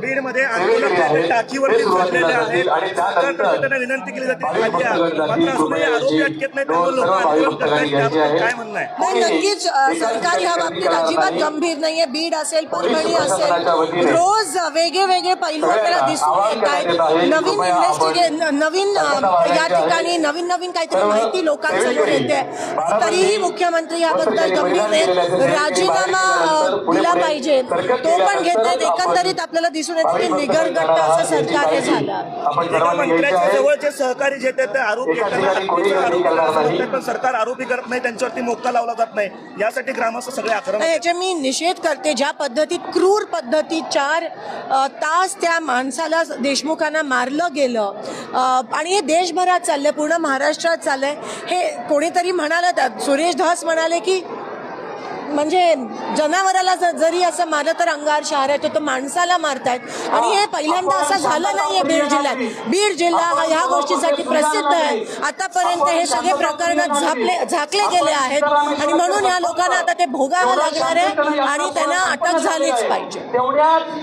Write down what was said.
बीडमध्ये आंदोलन ते टाकीवरती चढलेले आहेत. सरकारतर्फे त्यांना विनंती केली जाते. खाली मात्र अजूनही आरोपी अटकेत नाही त्यामुळे लोक आंदोलन करतायत. त्याबद्दल काय म्हणणं आहे? नाही नक्कीच सरकार ह्या बाबतीत अजिबात गंभीर नाहीये. बीड असेल परभणी असेल रोज वेगळे वेगळे पैलू आपल्याला दिसून येत आहेत. नवीन इन्व्हेस्टिगे नवीन या ठिकाणी नवीन नवीन काहीतरी माहिती लोकांसमोर येते. तरीही मुख्यमंत्री याबद्दल गंभीर आहेत राजीनामा दिला पाहिजे. तो पण घेत आहेत एकंदरीत आपल्याला दिसून येतं की निगरगट्ट असं सरकार झालं. एका मंत्र्याच्या जवळचे सहकारी जे आहेत ते आरोपी आरोप करतात, पण सरकार आरोपी करत नाही त्यांच्यावरती मोक्का लावला जात नाही. यासाठी ग्रामस्थ सगळे आक्रमक आहेत. याचे मी निषेध करते ज्या पद्धतीत क्रूर पद्धतीत चार अ, तास त्या माणसाला देशमुखांना मारलं गेलं अ, आणि हे देशभरात चाललंय पूर्ण महाराष्ट्रात चाललंय. हे कोणीतरी म्हणाले त्यात सुरेश धस म्हणाले की म्हणजे जनावराला जरी असं मारलं तर अंगार शहर आहे तर माणसाला मारतायत. आणि हे पहिल्यांदा असं झालं नाहीये बीड जिल्ह्यात. बीड जिल्हा हा ह्या गोष्टीसाठी प्रसिद्ध आहे. आतापर्यंत हे सगळे प्रकरण झापले झाकले गेले आहेत. आणि म्हणून या लोकांना आता ते भोगावं लागणार आहे आणि त्यांना अटक झालीच पाहिजे.